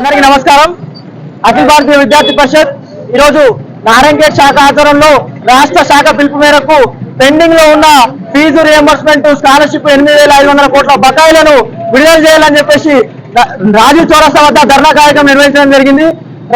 అందరికీ నమస్కారం. అఖిల భారతీయ విద్యార్థి పరిషత్ ఈరోజు నారాయణగేట్ శాఖ ఆధ్వర్యంలో రాష్ట్ర శాఖ పిలుపు మేరకు పెండింగ్లో ఉన్న ఫీజు రియంబర్స్మెంట్ స్కాలర్షిప్ ఎనిమిది వేల ఐదు వందల కోట్ల బకాయిలను విడుదల చేయాలని చెప్పేసి రాజీవ్ చౌరస్తా వద్ద ధర్నా కార్యక్రమం నిర్వహించడం జరిగింది.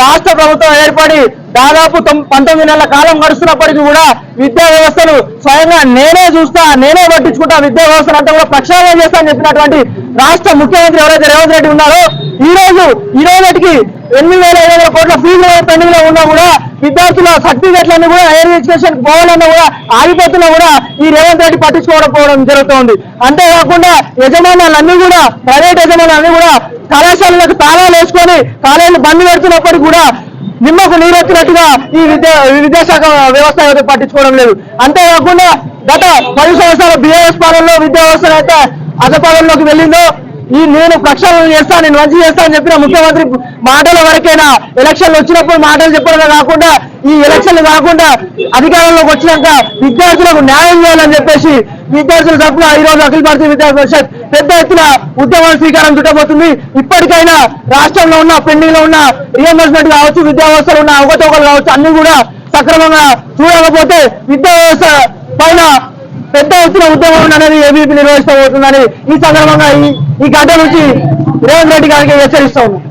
రాష్ట్ర ప్రభుత్వం ఏర్పడి దాదాపు పంతొమ్మిది నెలల కాలం గడుస్తున్నప్పటికీ కూడా విద్యా వ్యవస్థను స్వయంగా నేనే చూస్తా నేనే పట్టించుకుంటా విద్యా వ్యవస్థను అంతా కూడా ప్రక్షాళన చేస్తా అని చెప్పినటువంటి రాష్ట్ర ముఖ్యమంత్రి ఎవరైతే రేవంత్ రెడ్డి ఉన్నారో ఈ రోజు ఈ రోజుకి ఎనిమిది వేల ఐదు వందల కోట్ల ఫీజు పెండింగ్లో ఉన్నా కూడా విద్యార్థుల సర్టిఫికెట్లన్నీ కూడా హైయర్ ఎడ్యుకేషన్ పోవాలన్నా కూడా ఆగిపోతున్నా కూడా ఈ రేవంత్ రెడ్డి పట్టించుకోవడం పోవడం జరుగుతోంది. అంతేకాకుండా యజమానులన్నీ కూడా ప్రైవేట్ యజమానులన్నీ కూడా కళాశాలలకు తాళాలు వేసుకొని కాలేజీలు బంద్ పెడుతున్నప్పటికీ కూడా నిమ్మకు నీరెత్తినట్టుగా ఈ విద్యా ఈ విద్యాశాఖ వ్యవస్థ అయితే పట్టించుకోవడం లేదు. అంతేకాకుండా గత పది సంవత్సరాల బిఏఎస్ పాలనలో విద్యా వ్యవస్థను అయితే అధపదంలోకి వెళ్ళిందో ఈ నేను ప్రక్షాళన చేస్తా నేను మంచి చేస్తా అని చెప్పిన ముఖ్యమంత్రి మాటల వరకైనా? ఎలక్షన్లు వచ్చినప్పుడు మాటలు చెప్పడమే కాకుండా ఈ ఎలక్షన్లు కాకుండా అధికారంలోకి వచ్చినాక విద్యార్థులకు న్యాయం చేయాలని చెప్పేసి విద్యార్థుల తరఫున ఈ రోజు అఖిల భారతీయ విద్యార్థి పరిషత్ పెద్ద ఎత్తున ఉద్యమాల స్వీకారం చుట్టబోతుంది. ఇప్పటికైనా రాష్ట్రంలో ఉన్న పెండింగ్లో ఉన్న రియంబర్స్మెంట్ కావచ్చు విద్యా వ్యవస్థలో ఉన్న అవకతవకలు కావచ్చు అన్ని కూడా సక్రమంగా చూడకపోతే విద్యా వ్యవస్థ పైన పెద్ద ఎత్తున ఉద్యమం అనేది ఏబీపీ నిర్వహిస్తూ ఈ సందర్భంగా ఈ ఈ గడ్డ నుంచి రేవంత్ రెడ్డి గారికి హెచ్చరిస్తా ఉన్నాం